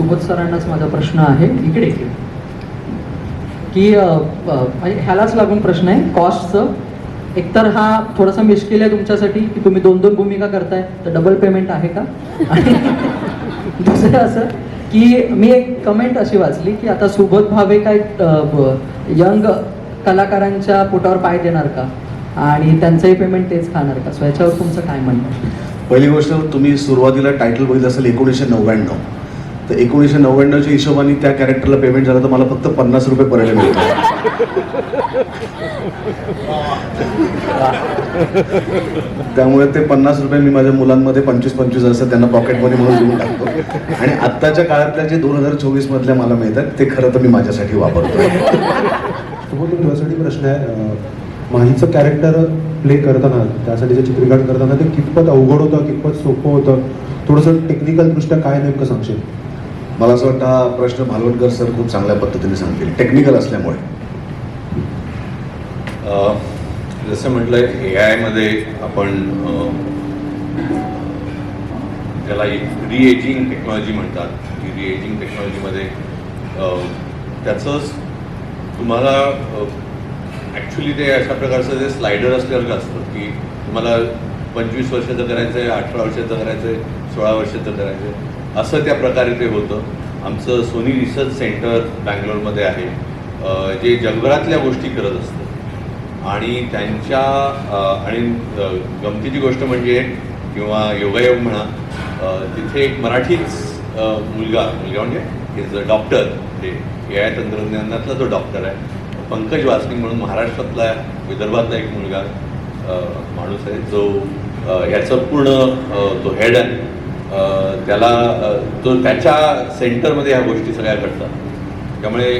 सुबोध सरांनाच माझा प्रश्न आहे. इकडे की म्हणजे ह्यालाच लागून प्रश्न आहे. कॉस्टचं एकतर हा थोडासा मिश्किल आहे तुमच्यासाठी की तुम्ही दोन दोन भूमिका करताय तर डबल पेमेंट आहे का? आणि दुसरं असं की मी एक कमेंट अशी वाचली की आता सुबोध भावे काय यंग कलाकारांच्या पोटावर पाय देणार का? आणि त्यांचंही पेमेंट तेच खाणार का? सो याच्यावर तुमचं काय म्हणणं पहिली गोष्ट तुम्ही सुरुवातीला टायटल बघितलं असेल एकोणीसशे नव्याण्णव. तर एकोणीसशे नव्याण्णवच्या हिशोबाने त्या कॅरेक्टरला पेमेंट झालं तर मला फक्त पन्नास रुपये पर्यंत मिळतात. त्यामुळे ते पन्नास रुपये मी माझ्या मुलांमध्ये पंचवीस पंचवीस असतात त्यांना पॉकेटमध्ये म्हणून देऊन टाकतो. आणि आत्ताच्या काळातल्या जे दोन हजार चोवीस मधल्या मला मिळतात ते खरं तर मी माझ्यासाठी वापरतो तुझ्यासाठी प्रश्न आहे माहीचं कॅरेक्टर प्ले करताना त्यासाठी जे चित्रीकरण करताना ते कितपत अवघड होतं कितपत सोपं होतं? थोडंसं टेक्निकल दृष्ट्या काय नेमकं सांगशील? मला असं वाटतं हा प्रश्न भालवटकर सर खूप चांगल्या पद्धतीने सांगतील टेक्निकल असल्यामुळे. जसं म्हटलं ए आयमध्ये आपण त्याला रिएजिंग टेक्नॉलॉजी म्हणतात री रिएजिंग टेक्नॉलॉजीमध्ये त्याचंच तुम्हाला ॲक्च्युली ते अशा प्रकारचं जे स्लायडर असल्यासारखं असतं की तुम्हाला पंचवीस वर्षाचं करायचं आहे अठरा वर्षाचं करायचं आहे सोळा वर्षाचं करायचं आहे असं त्या प्रकारे ते होतं. आमचं सोनी रिसर्च सेंटर बँगलोरमध्ये आहे. जे जगभरातल्या गोष्टी करत असतं. आणि त्यांच्या आणि गमतीची गोष्ट म्हणजे किंवा योगायोग म्हणा तिथे एक मराठीच मुलगा मुलगा म्हणजे इज अ डॉक्टर ते ए आय तंत्रज्ञानातला तो डॉक्टर आहे. पंकज वासनिक म्हणून महाराष्ट्रातला विदर्भातला एक मुलगा माणूस आहे जो ह्याचं पूर्ण तो हेड आहे. त्याला तो त्याच्या सेंटरमध्ये ह्या गोष्टी सगळ्या घडतात. त्यामुळे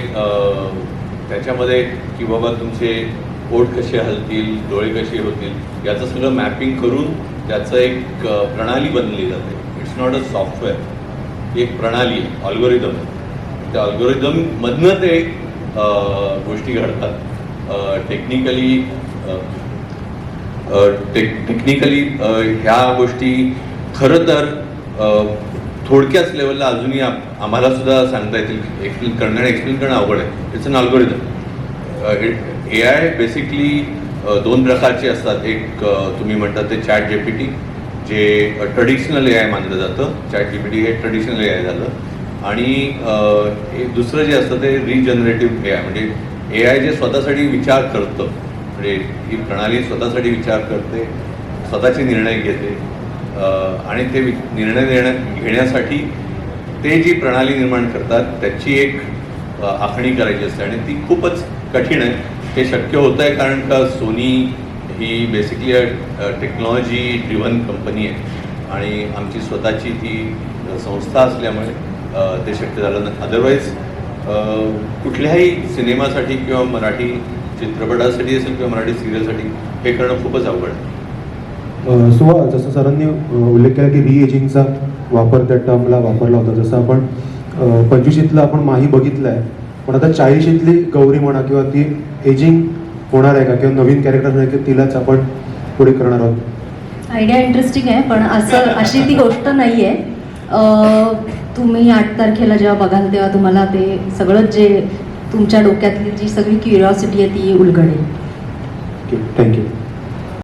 त्याच्यामध्ये की बाबा तुमचे ओठ कसे हलतील डोळे कसे होतील याचं सगळं मॅपिंग करून त्याचं एक प्रणाली बनली जाते. इट्स नॉट अ सॉफ्टवेअर ही एक प्रणाली आहे ऑल्गोरिदम आहे. त्या ऑल्गोरिदममधनं ते गोष्टी घडतात. टेक्निकली टेक्निकली ह्या गोष्टी खरं तर थोडक्याच लेवलला अजूनही आम्हाला सुद्धा सांगता येतील एक्सप्लेन करणं आणि एक्सप्लेन करणं अवघड आहे. It's an algorithm A I basically दोन प्रकारचे असतात. एक तुम्ही म्हणतात ते चॅट जेपीटी जे ट्रेडिशनल ए आय मानलं जातं. चॅट जीपीटी हे ट्रेडिशनल ए आय झालं. आणि दुसरं जे असतं ते रिजनरेटिव्ह ए आय म्हणजे ए आय जे स्वतःसाठी विचार करतं. म्हणजे ही प्रणाली स्वतःसाठी विचार करते स्वतःचे निर्णय घेते. आणि ते निर्णय देण्या घेण्यासाठी ते जी प्रणाली निर्माण करतात त्याची एक आखणी करायची असते. आणि ती खूपच कठीण आहे. हे शक्य होतं आहे कारण का सोनी ही बेसिकली टेक्नॉलॉजी ड्रिव्हन कंपनी आहे. आणि आमची स्वतःची ती संस्था असल्यामुळे ते शक्य झालं नाही. अदरवाईज कुठल्याही सिनेमासाठी किंवा मराठी चित्रपटासाठी असेल किंवा मराठी सिरियलसाठी हे करणं खूपच अवघड आहे. सुवा जसं सरांनी उल्लेख केला की रिएजिंगचा वापर त्या टर्मला वापरला होता. जसं आपण पंचवीशीतलं आपण माही बघितलं आहे पण आता चाळीशीतली गौरी म्हणा किंवा ती एजिंग होणार आहे का? किंवा नवीन कॅरेक्टर आहे की तिलाच आपण पुढे करणार आहोत? आयडिया इंटरेस्टिंग आहे पण असं अशी ती गोष्ट नाही आहे तुम्ही आठ तारखेला जेव्हा बघाल तेव्हा तुम्हाला ते सगळं जे तुमच्या डोक्यातली जी सगळी क्युरिओसिटी आहे ती उलगडेल. Okay thank you